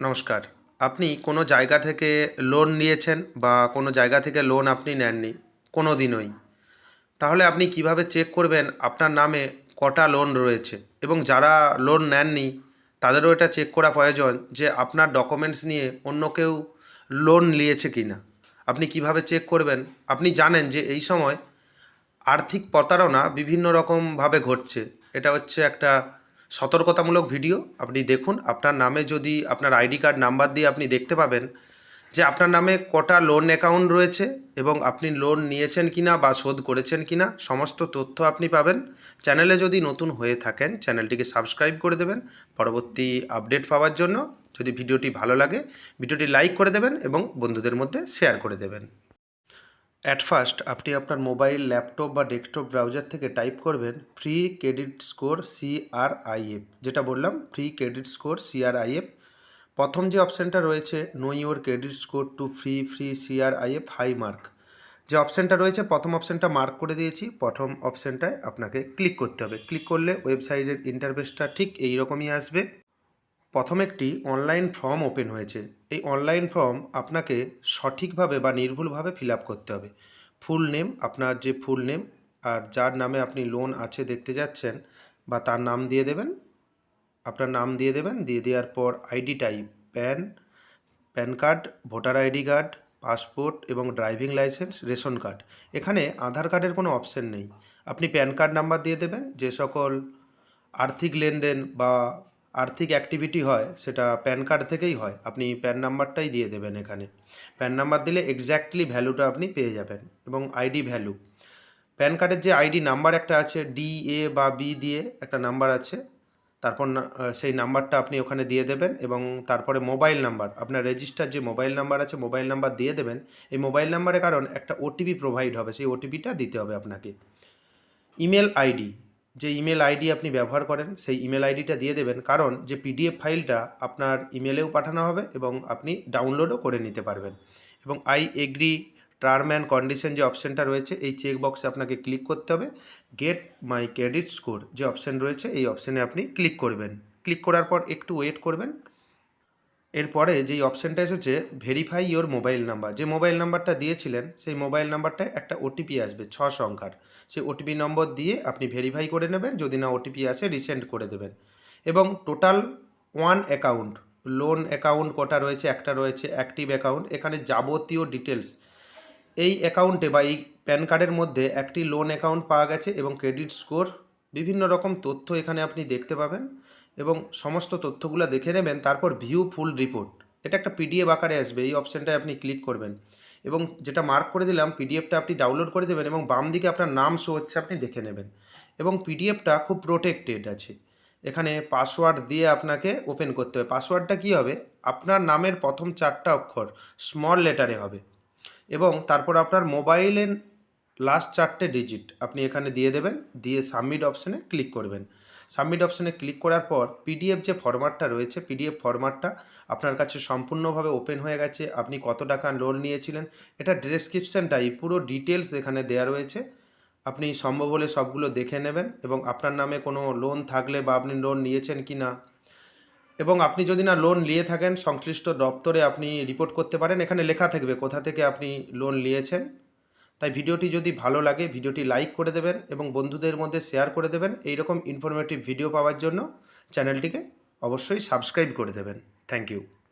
নমস্কার। আপনি কোনো জায়গা থেকে লোন নিয়েছেন বা কোনো জায়গা থেকে লোন আপনি নেননি? কোনো দিনই। তাহলে আপনি কীভাবে চেক করবেন? আপনার নামে কটা লোন রয়েছে এবং যারা লোন নেননি, তাদেরও এটা চেক করা প্রয়োজন যে আপনার ডকুমেন্টস নিয়ে অন্য কেউ লোন নিয়েছে কি না আপনি কীভাবে চেক করবেন? আপনি জানেন যে এই সময় আর্থিক প্রতারণা বিভিন্ন রকমভাবে ঘটছে। এটা হচ্ছে একটা সতর্কতামূলক ভিডিও আপনি দেখুন। আপনার নামে যদি আপনার আইডি কার্ড নাম্বার দিয়ে আপনি দেখতে পাবেন যে আপনার নামে কটা লোন অ্যাকাউন্ট রয়েছে এবং আপনি লোন নিয়েছেন কিনা বা শোধ করেছেন কিনা, সমস্ত তথ্য আপনি পাবেন। চ্যানেলে যদি নতুন হয়ে থাকেন, চ্যানেলটিকে সাবস্ক্রাইব করে দেবেন। পরবর্তী আপডেট পাওয়ার জন্য যদি ভিডিওটি ভালো লাগে, ভিডিওটি লাইক করে দেবেন এবং বন্ধুদের মধ্যে শেয়ার করে দেবেন। অ্যাট ফার্স্ট আপনি আপনার মোবাইল, ল্যাপটপ বা ডেস্কটপ ব্রাউজার থেকে টাইপ করবেন ফ্রি ক্রেডিট স্কোর সিআরআইএফ যেটা বললাম ফ্রি ক্রেডিট স্কোর সিআরআইএফ প্রথম যে অপশানটা রয়েছে know your credit score to free free CRIF high mark যে অপশানটা রয়েছে, প্রথম অপশানটা মার্ক করে দিয়েছি, প্রথম অপশানটায় আপনাকে ক্লিক করতে হবে। ক্লিক করলে ওয়েবসাইটের ইন্টারফেসটা ঠিক এই রকমই আসবে। প্রথম একটি অনলাইন ফর্ম ওপেন হয়েছে। এই অনলাইন ফর্ম আপনাকে সঠিকভাবে বা নির্ভুলভাবে ফিল করতে হবে। ফুল নেম আপনার যে ফুল নেম আর যার নামে আপনি লোন আছে দেখতে যাচ্ছেন বা তার নাম দিয়ে দেবেন। আপনার নাম দিয়ে দেবেন, দিয়ে দেওয়ার পর ID type PAN PAN card voter ID card passport এবং ড্রাইভিং লাইসেন্স রেশন কার্ড এখানে আধার কার্ডের কোনো অপশন নেই। আপনি প্যান কার্ড নাম্বার দিয়ে দেবেন, যে সকল আর্থিক লেনদেন বা আর্থিক অ্যাক্টিভিটি হয়, সেটা প্যান কার্ড থেকেই হয়। আপনি প্যান নাম্বারটাই দিয়ে দেবেন এখানে। প্যান নাম্বার দিলে এক্স্যাক্টলি ভ্যালুটা আপনি পেয়ে যাবেন এবং আইডি ভ্যালু প্যান কার্ডের যে আইডি নাম্বার একটা আছে ডি এ বা বি দিয়ে একটা নাম্বার আছে, তারপর সেই নাম্বারটা আপনি ওখানে দিয়ে দেবেন এবং তারপরে মোবাইল নাম্বার আপনার রেজিস্টার যে মোবাইল নাম্বার আছে মোবাইল নাম্বার দিয়ে দেবেন। এই মোবাইল নাম্বারের কারণ একটা ওটিপি প্রোভাইড হবে, সেই ওটিপিটা দিতে হবে আপনাকে। ইমেল আইডি যে ইমেল আইডি আপনি ব্যবহার করেন, সেই ইমেল আইডিটা দিয়ে দেবেন। কারণ যে পিডিএফ ফাইলটা আপনার ইমেলেও পাঠানো হবে এবং আপনি ডাউনলোডও করে নিতে পারবেন। এবং I agree term and condition যে অপশানটা রয়েছে, এই চেক বক্সে আপনাকে ক্লিক করতে হবে। গেট মাই ক্রেডিট স্কোর যে অপশান রয়েছে, এই অপশানে আপনি ক্লিক করবেন। ক্লিক করার পর একটু ওয়েট করবেন। এরপরে যেই অপশানটা এসেছে ভেরিফাই ইওর মোবাইল নাম্বার যে মোবাইল নাম্বারটা দিয়েছিলেন, সেই মোবাইল নাম্বারটায় একটা ওটিপি আসবে, ছ সংখ্যার। সেই ওটিপি নম্বর দিয়ে আপনি ভেরিফাই করে নেবেন, যদি না ওটিপি আসে রিসেন্ড করে দেবেন। এবং total one account loan account কটা রয়েছে, একটা রয়েছে অ্যাক্টিভ অ্যাকাউন্ট এখানে যাবতীয় ডিটেলস এই অ্যাকাউন্টে বা এই প্যান কার্ডের মধ্যে একটি লোন অ্যাকাউন্ট পাওয়া গেছে এবং ক্রেডিট স্কোর বিভিন্ন রকম তথ্য এখানে আপনি দেখতে পাবেন। এবং সমস্ত তথ্যগুলো দেখে নেবেন, তারপর ভিউ ফুল রিপোর্ট এটা একটা পিডিএফ আকারে আসবে, এই অপশানটায় আপনি ক্লিক করবেন। এবং যেটা মার্ক করে দিলাম পিডিএফটা আপনি ডাউনলোড করে দেবেন এবং বাম দিকে আপনার নাম শো হচ্ছে আপনি দেখে নেবেন। এবং পিডিএফটা খুব প্রোটেক্টেড আছে। এখানে পাসওয়ার্ড দিয়ে আপনাকে ওপেন করতে হবে। পাসওয়ার্ডটা কী হবে? আপনার নামের প্রথম চারটা অক্ষর স্মল লেটারে হবে। এবং তারপর আপনার মোবাইলের লাস্ট চারটে ডিজিট আপনি এখানে দিয়ে দেবেন, দিয়ে সাবমিট অপশানে ক্লিক করবেন। সাবমিট অপশানে ক্লিক করার পর পিডিএফ যে ফরম্যাটটা রয়েছে, পিডিএফ ফরম্যাটটা আপনার কাছে সম্পূর্ণভাবে ওপেন হয়ে গেছে। আপনি কত টাকা লোন নিয়েছিলেন, এটা ডেসক্রিপশানটাই পুরো ডিটেলস এখানে দেওয়া রয়েছে। আপনি সম্ভব হলে সবগুলো দেখে নেবেন এবং আপনার নামে কোনো লোন থাকলে বা আপনি লোন নিয়েছেন কি না। এবং আপনি যদি না লোন নিয়ে থাকেন, সংশ্লিষ্ট দপ্তরে আপনি রিপোর্ট করতে পারেন, এখানে লেখা থাকবে কোথা থেকে আপনি লোন নিয়েছেন। তাই ভিডিওটি যদি ভালো লাগে, ভিডিওটি লাইক করে দেবেন এবং বন্ধুদের মধ্যে শেয়ার করে দেবেন এই রকম ইনফরমেটিভ ভিডিও পাওয়ার জন্য চ্যানেলটিকে অবশ্যই সাবস্ক্রাইব করে দেবেন। Thank you